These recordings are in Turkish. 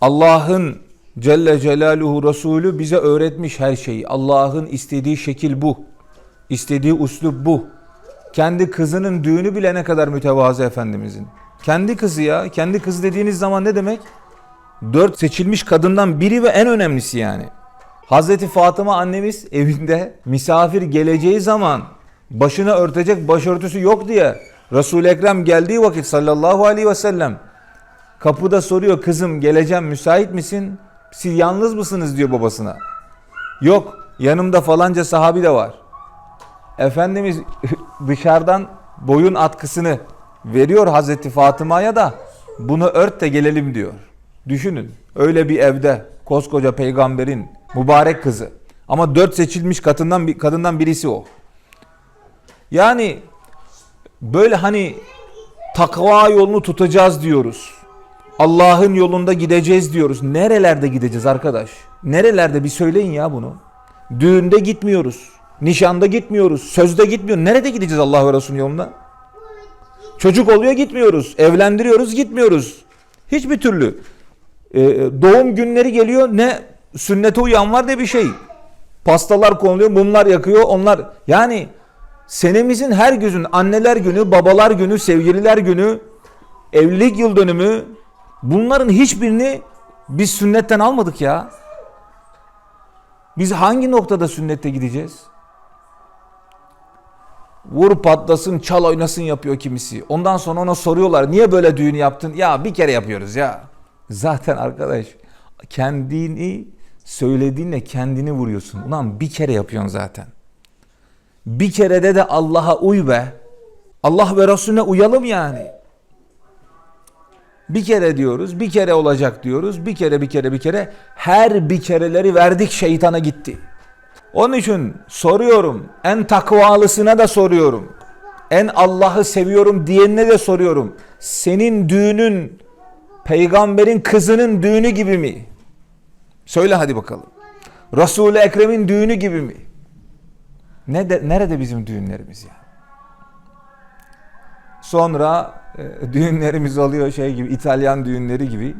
Allah'ın Celle Celaluhu Resulü bize öğretmiş her şeyi. Allah'ın istediği şekil bu. İstediği uslup bu. Kendi kızının düğünü bile ne kadar mütevazı Efendimizin. Kendi kızı ya. Kendi kızı dediğiniz zaman ne demek? Dört seçilmiş kadından biri ve en önemlisi yani. Hazreti Fatıma annemiz evinde misafir geleceği zaman başına örtecek başörtüsü yok diye Resul-i Ekrem geldiği vakit sallallahu aleyhi ve sellem kapıda soruyor kızım geleceğim müsait misin? Siz yalnız mısınız diyor babasına. Yok yanımda falanca sahabi de var. Efendimiz dışarıdan boyun atkısını veriyor Hazreti Fatıma'ya da bunu ört de gelelim diyor. Düşünün öyle bir evde koskoca peygamberin mübarek kızı ama dört seçilmiş kadından kadından birisi o. Yani böyle hani takva yolunu tutacağız diyoruz. Allah'ın yolunda gideceğiz diyoruz. Nerelerde gideceğiz arkadaş? Nerelerde bir söyleyin ya bunu. Düğünde gitmiyoruz. Nişanda gitmiyoruz. Sözde gitmiyoruz. Nerede gideceğiz Allah ve Resulü'nün yolunda? Çocuk oluyor gitmiyoruz. Evlendiriyoruz gitmiyoruz. Hiçbir türlü. Ee, doğum günleri geliyor ne sünnete uyan var ne bir şey. Pastalar konuluyor, mumlar yakıyor. Onlar yani senemizin her günün anneler günü, babalar günü, sevgililer günü, evlilik yıl dönümü bunların hiçbirini biz sünnetten almadık ya. Biz hangi noktada sünnette gideceğiz? Vur patlasın, çal oynasın yapıyor kimisi. Ondan sonra ona soruyorlar niye böyle düğün yaptın? Ya bir kere yapıyoruz ya. Zaten arkadaş kendini söylediğinle kendini vuruyorsun. Ulan bir kere yapıyorsun zaten. Bir kerede de Allah'a uy be. Allah ve Resulüne uyalım yani. Bir kere diyoruz, bir kere olacak diyoruz. Bir kere, bir kere, bir kere. Her bir kereleri verdik şeytana gitti. Onun için soruyorum. En takvalısına da soruyorum. En Allah'ı seviyorum diyenine de soruyorum. Senin düğünün peygamberin kızının düğünü gibi mi? Söyle hadi bakalım. Resul-i Ekrem'in düğünü gibi mi? Ne de, nerede bizim düğünlerimiz ya? Sonra düğünlerimiz oluyor şey gibi İtalyan düğünleri gibi.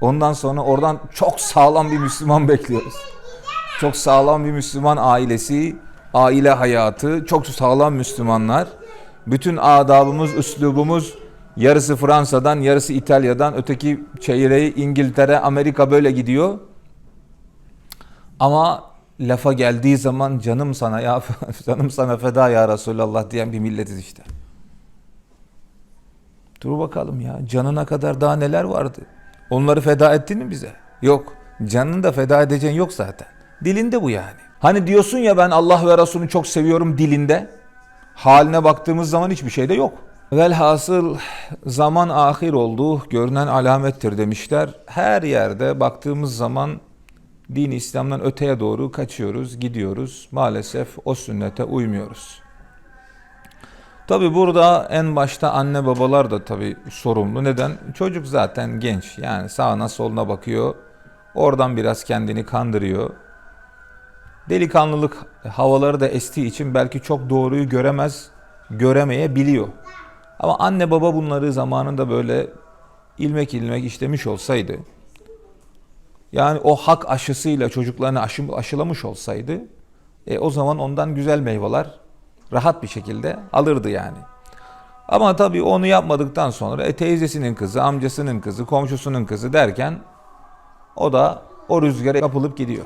Ondan sonra oradan çok sağlam bir Müslüman bekliyoruz. Çok sağlam bir Müslüman ailesi, aile hayatı, çok sağlam Müslümanlar. Bütün adabımız, üslubumuz yarısı Fransa'dan, yarısı İtalya'dan, öteki çeyreği İngiltere, Amerika böyle gidiyor. Ama lafa geldiği zaman canım sana ya canım sana feda ya Resulallah diyen bir milletiz işte. Dur bakalım ya canına kadar daha neler vardı. Onları feda ettin mi bize? Yok. Canını da feda edeceğin yok zaten. Dilinde bu yani. Hani diyorsun ya ben Allah ve Resulünü çok seviyorum dilinde. Haline baktığımız zaman hiçbir şey de yok. Velhasıl zaman ahir oldu, görünen alamettir demişler. Her yerde baktığımız zaman din İslam'dan öteye doğru kaçıyoruz, gidiyoruz. Maalesef o sünnete uymuyoruz. Tabi burada en başta anne babalar da tabi sorumlu. Neden? Çocuk zaten genç. Yani sağına soluna bakıyor. Oradan biraz kendini kandırıyor. Delikanlılık havaları da estiği için belki çok doğruyu göremez, göremeyebiliyor. Ama anne baba bunları zamanında böyle ilmek ilmek işlemiş olsaydı, yani o hak aşısıyla çocuklarını aşı, aşılamış olsaydı, e, o zaman ondan güzel meyveler rahat bir şekilde alırdı yani. Ama tabii onu yapmadıktan sonra e, teyzesinin kızı, amcasının kızı, komşusunun kızı derken o da o rüzgara kapılıp gidiyor.